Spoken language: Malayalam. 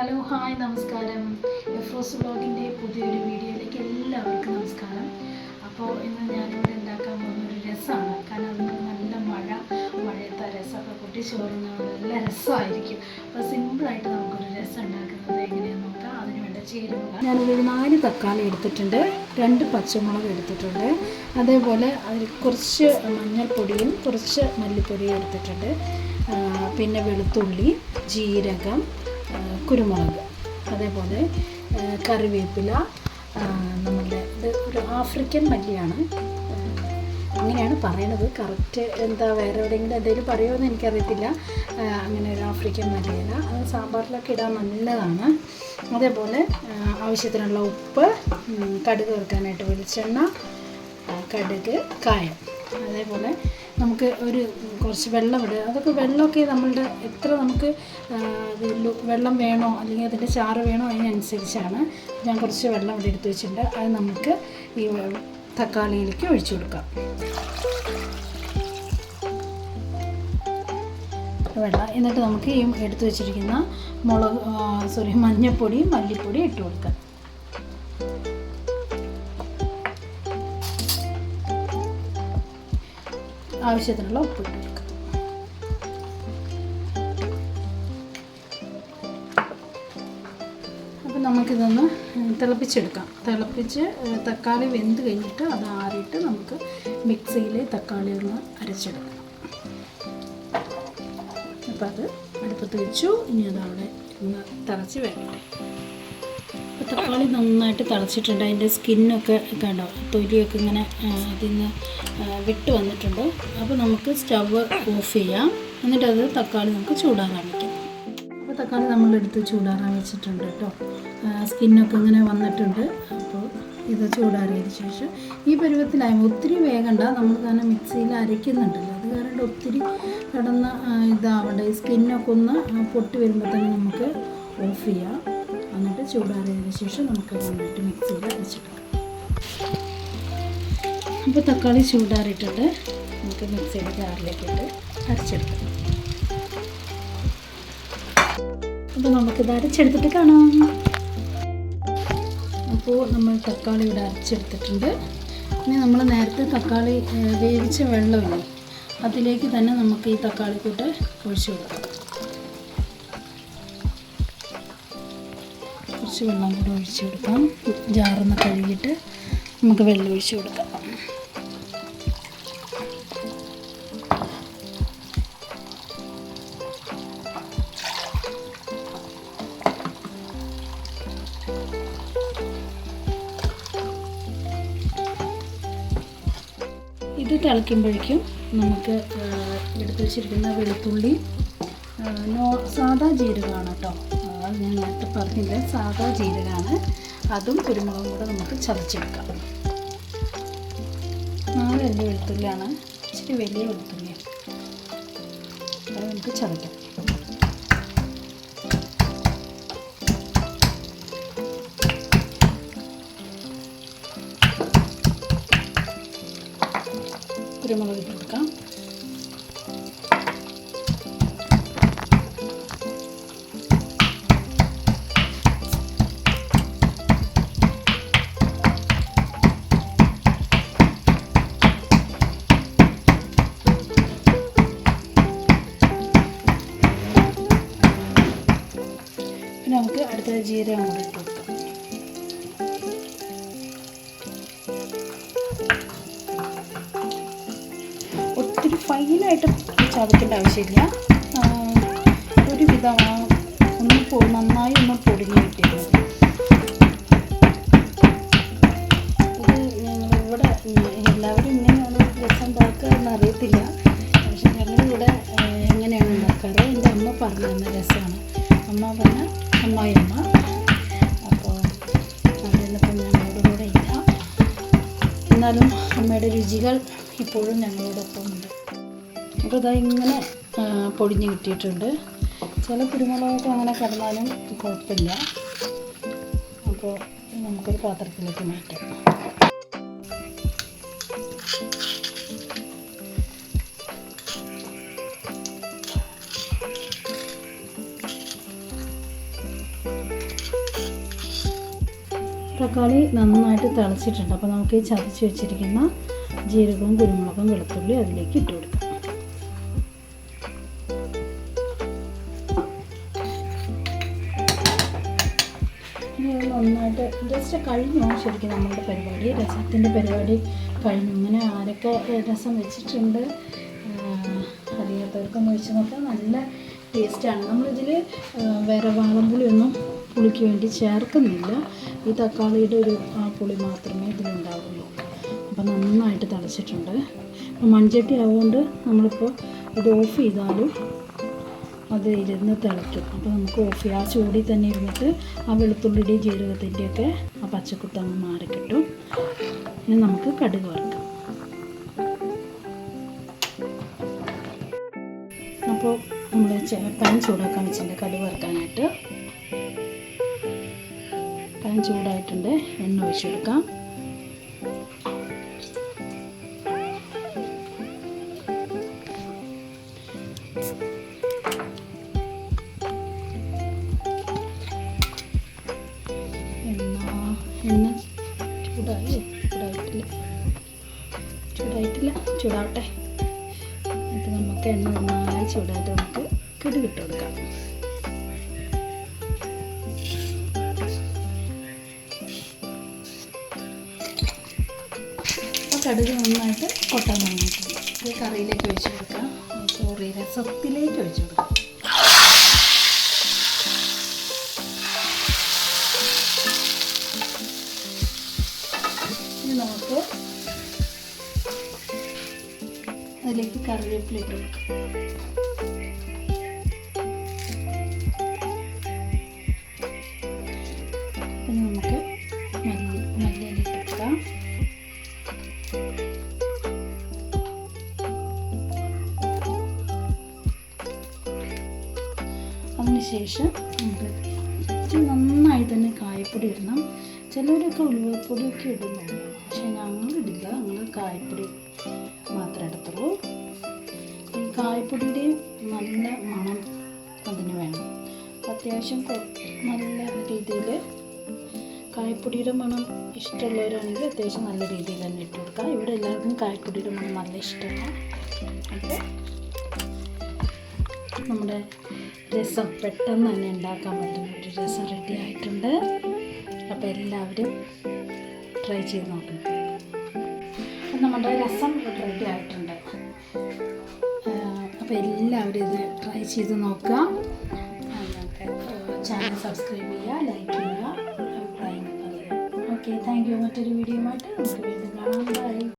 ഹലോ ഹായ് നമസ്കാരം. എഫ്രോസ് ബ്ലോഗിന്റെ പുതിയൊരു വീഡിയോയിലേക്ക് എല്ലാവർക്കും നമസ്കാരം. അപ്പോൾ ഇന്ന് ഞാനിവിടെ ഉണ്ടാക്കാൻ പോകുന്ന ഒരു രസമാണ്. കാരണം അതിന് നല്ല മഴ മഴയത്തെ രസമൊക്കെ കൂട്ടി ചോറുന്ന നല്ല രസമായിരിക്കും. അപ്പോൾ സിമ്പിളായിട്ട് നമുക്കൊരു രസം ഉണ്ടാക്കുന്നത് എങ്ങനെയാണെന്ന് നോക്കാം. അതിന് വേണ്ട ചേരുവകൾ. ഞാനൊരു നാല് തക്കാളി എടുത്തിട്ടുണ്ട്. രണ്ട് പച്ചമുളക് എടുത്തിട്ടുണ്ട്. അതേപോലെ അതിൽ കുറച്ച് മഞ്ഞൾപ്പൊടിയും കുറച്ച് മല്ലിപ്പൊടിയും എടുത്തിട്ടുണ്ട്. പിന്നെ വെളുത്തുള്ളി ജീരകം കുരുമുളക് അതേപോലെ കറിവേപ്പില നമ്മുടെ ഇത് ഒരു ആഫ്രിക്കൻ മല്ലിയാണ്. അങ്ങനെയാണ് പറയണത്. കറക്റ്റ് എന്താ വേറെ എവിടെയെങ്കിലും എന്തെങ്കിലും പറയുമോ എന്ന് എനിക്കറിയത്തില്ല അങ്ങനെ ഒരു ആഫ്രിക്കൻ മല്ലിയില. അത് സാമ്പാറിലൊക്കെ ഇടാൻ നല്ലതാണ്. അതേപോലെ ആവശ്യത്തിനുള്ള ഉപ്പ് കടുക് വറുക്കാനായിട്ട് വെളിച്ചെണ്ണ കടുക് കായം. അതേപോലെ നമുക്ക് ഒരു കുറച്ച് വെള്ളം ഇടുക. അതൊക്കെ വെള്ളമൊക്കെ നമ്മളുടെ എത്ര നമുക്ക് വെള്ളം വേണോ അല്ലെങ്കിൽ അതിന്റെ ചാറ് വേണോ അതിനനുസരിച്ചാണ് ഞാൻ കുറച്ച് വെള്ളം ഇവിടെ എടുത്ത് വെച്ചിട്ടുണ്ട്. അത് നമുക്ക് ഈ തക്കാളിയിലേക്ക് ഒഴിച്ചു കൊടുക്കാം. വെള്ളം. എന്നിട്ട് നമുക്ക് ഈ എടുത്തു വെച്ചിരിക്കുന്ന മുളക് സോറി മഞ്ഞൾപ്പൊടിയും മല്ലിപ്പൊടിയും ഇട്ട് കൊടുക്കാം. ആവശ്യത്തിനുള്ള ഉപ്പ് ഇട്ട് കൊടുക്കുക അപ്പം നമുക്കിതൊന്ന് തിളപ്പിച്ചെടുക്കാം. തിളപ്പിച്ച് തക്കാളി വെന്ത് കഴിഞ്ഞിട്ട് അത് ആറിയിട്ട് നമുക്ക് മിക്സിയിൽ തക്കാളി ഒന്ന് അരച്ചെടുക്കാം. അപ്പം അത് അടുപ്പത്ത് വെച്ചു. ഇനി അതവിടെ ഒന്ന് തിളച്ച് അപ്പോൾ തക്കാളി നന്നായിട്ട് തിളച്ചിട്ടുണ്ട്. അതിന്റെ സ്കിന്നൊക്കെ കണ്ടോ തൊലിയൊക്കെ ഇങ്ങനെ അതിൽ നിന്ന് വിട്ട് വന്നിട്ടുണ്ട്. അപ്പോൾ നമുക്ക് സ്റ്റവ് ഓഫ് ചെയ്യാം. എന്നിട്ട് അത് തക്കാളി നമുക്ക് ചൂടാറാൻ വയ്ക്കാം അപ്പോൾ തക്കാളി നമ്മളെടുത്ത് ചൂടാറാൻ വെച്ചിട്ടുണ്ട് കേട്ടോ. സ്കിന്നൊക്കെ ഇങ്ങനെ വന്നിട്ടുണ്ട്. അപ്പോൾ ഇത് ചൂടാറിയതിന് ശേഷം ഈ പരുവത്തിലായ ഒത്തിരി വേഗണ്ട നമ്മൾ തന്നെ മിക്സിയിൽ അരയ്ക്കുന്നുണ്ടല്ലോ. അത് കാരണം ഒത്തിരി കിടന്ന് ഇതാവണ്ട. ഈ സ്കിന്നൊക്കെ ഒന്ന് പൊട്ടി വരുമ്പോൾ തന്നെ നമുക്ക് ഓഫ് ചെയ്യാം. എന്നിട്ട് ചൂടാറിയതിന് ശേഷം നമുക്ക് നന്നായിട്ട് മിക്സിയിൽ അരച്ചെടുക്കാം. അപ്പോൾ തക്കാളി ചൂടാറിയിട്ടുണ്ട്. നമുക്ക് മിക്സിയുടെ ജാറിലേക്ക് ഇട്ട് അരച്ചെടുക്കാം. അപ്പോൾ നമുക്കിത് അരച്ചെടുത്തിട്ട് കാണാം. അപ്പോൾ നമ്മൾ തക്കാളി ഇവിടെ അരച്ചെടുത്തിട്ടുണ്ട്. ഇനി നമ്മൾ നേരത്തെ തക്കാളി വേവിച്ച വെള്ളമില്ലേ അതിലേക്ക് തന്നെ നമുക്ക് ഈ തക്കാളിക്കൂട്ട് ഒഴിച്ചു കൊടുക്കാം. കുറച്ച് വെള്ളം കൂടെ ഒഴിച്ച് കൊടുക്കാം. ജാറൊന്ന് കഴുകിയിട്ട് നമുക്ക് വെള്ളം ഒഴിച്ച് കൊടുക്കാം. ഇത് തിളയ്ക്കുമ്പോഴേക്കും നമുക്ക് എടുത്തു വെച്ചിരിക്കുന്ന വെളുത്തുള്ളി സാധാ ജീരകമാണ് കേട്ടോ. അത് ഞാൻ നേരത്തെ പറഞ്ഞില്ല? സാധാ ജീരകമാണ്. അതും കുരുമുളകും കൂടെ നമുക്ക് ചതച്ചെടുക്കാം. നാല് വലിയ വെളുത്തുള്ളിയാണ്. ഇച്ചിരി വലിയ വെളുത്തുള്ളിയാണ്. അത് നമുക്ക് ചതയ്ക്കാം കുരുമുളക് ഇട്ട് കൊടുക്കാം. ജീരകം കൂടി ഇട്ട് ഒത്തിരി ഫൈനായിട്ട് ചതക്കേണ്ട ആവശ്യമില്ല ഒന്നും പോകുന്ന എന്നാലും അമ്മയുടെ രുചികൾ ഇപ്പോഴും ഞങ്ങളോടൊപ്പം ഉണ്ട്. അപ്പോൾ ഇതാ ഇങ്ങനെ പൊടിഞ്ഞ് കിട്ടിയിട്ടുണ്ട്. ചില കുരുമുളകൊക്കെ അങ്ങനെ കിടന്നാലും കുഴപ്പമില്ല. അപ്പോൾ നമുക്കൊരു പാത്രത്തിലേക്ക് മാറ്റാം. തക്കാളി നന്നായിട്ട് തിളച്ചിട്ടുണ്ട്. അപ്പോൾ നമുക്ക് ഈ ചതച്ച് വെച്ചിരിക്കുന്ന ജീരകവും കുരുമുളകും വെളുത്തുള്ളി അതിലേക്ക് ഇട്ട് കൊടുക്കാം. നന്നായിട്ട് ജസ്റ്റ് കഴിഞ്ഞു ശരിക്കും നമ്മളുടെ പരിപാടി. രസത്തിന്റെ പരിപാടി കഴിഞ്ഞു. ഇങ്ങനെ ആരൊക്കെ രസം വെച്ചിട്ടുണ്ട് അറിയാത്തവർക്കൊന്ന് വെച്ച് നോക്കാം നല്ല ടേസ്റ്റാണ് നമ്മളിതിൽ വേറെ വാളംപുളിയൊന്നും പുളിക്ക് വേണ്ടി ചേർക്കുന്നില്ല. ഈ തക്കാളിയുടെ ഒരു ആ പുളി മാത്രമേ ഇതിലുണ്ടാവുള്ളൂ. അപ്പോൾ നന്നായിട്ട് തളച്ചിട്ടുണ്ട്. മൺചട്ടി ആവുകൊണ്ട് നമ്മളിപ്പോൾ ഇത് ഓഫ് ചെയ്താലും അത് ഇരുന്ന് തിളയ്ക്കും. അപ്പോൾ നമുക്ക് ഓഫ് ആ ചൂടിൽ തന്നെ ഇരുന്നിട്ട് ആ വെളുത്തുള്ളിയുടെയും ജീരകത്തിന്റെയൊക്കെ ആ പച്ചക്കുത്തങ്ങ് മാറിക്കിട്ടും ഇനി നമുക്ക് കടുക് വറുക്കാം. അപ്പോൾ നമ്മൾ പാൻ ചൂടാക്കാൻ വെച്ചിട്ടുണ്ട് കടുക് വറുക്കാനായിട്ട്. പാൻ ചൂടായിട്ടുണ്ട്. എണ്ണ ഒഴിച്ചെടുക്കാം. എണ്ണ എണ്ണ ചൂടായി. ചൂടായിട്ടില്ല. ചൂടായിട്ടില്ല. ചൂടാവട്ടെ. അപ്പോൾ നമുക്ക് എണ്ണ നന്നായി ചൂടായിട്ട് നമുക്ക് കടുക് ഇട്ട് കടുക് നന്നായിട്ട് കൊട്ടാൻ തുടങ്ങിയിട്ടുണ്ട്. ഈ കറിയിലേക്ക് ഒഴിച്ച് കൊടുക്കാം. സോറി രസത്തിലേക്ക് ഒഴിച്ച് കൊടുക്കാം. ഇനി നമുക്ക് അതിലേക്ക് കറിവേപ്പിലേക്ക് കൊടുക്കാം. അതിനുശേഷം നമുക്ക് ഇച്ചിരി നന്നായി തന്നെ കായപ്പൊടി ഇടണം. ചിലവരൊക്കെ ഉലുവപ്പൊടിയൊക്കെ ഇടുന്നുണ്ട് പക്ഷെ ഞങ്ങൾ ഇടില്ല. ഞങ്ങൾ കായപ്പൊടി മാത്രമേ ഇടത്തുള്ളൂ. ഈ കായപ്പൊടിയുടെയും നല്ല മണം അതിന് വേണം. അത്യാവശ്യം നല്ല രീതിയിൽ കായപ്പൊടിയുടെ മണം ഇഷ്ടമുള്ളവരാണെങ്കിൽ അത്യാവശ്യം നല്ല രീതിയിൽ തന്നെ ഇട്ട് കൊടുക്കുക ഇവിടെ എല്ലാവർക്കും കായപ്പൊടിയുടെ മണം നല്ല ഇഷ്ടമാണ്. അപ്പോൾ നമ്മുടെ രസം പെട്ടെന്ന് തന്നെ ഉണ്ടാക്കാൻ പറ്റുന്ന ഒരു രസം റെഡി ആയിട്ടുണ്ട്. അപ്പോൾ എല്ലാവരും ട്രൈ ചെയ്ത് നോക്കണം നമ്മുടെ രസം റെഡി ആയിട്ടുണ്ട്. അപ്പോൾ എല്ലാവരും ഇത് ട്രൈ ചെയ്ത് നോക്കുക. ചാനൽ സബ്സ്ക്രൈബ് ചെയ്യുക ലൈക്ക് ചെയ്യുക അഭിപ്രായങ്ങൾ പറയുക ഓക്കെ താങ്ക് യു മറ്റൊരു വീഡിയോ ആയിട്ട് നമുക്ക് വീണ്ടും കാണാം. ബൈ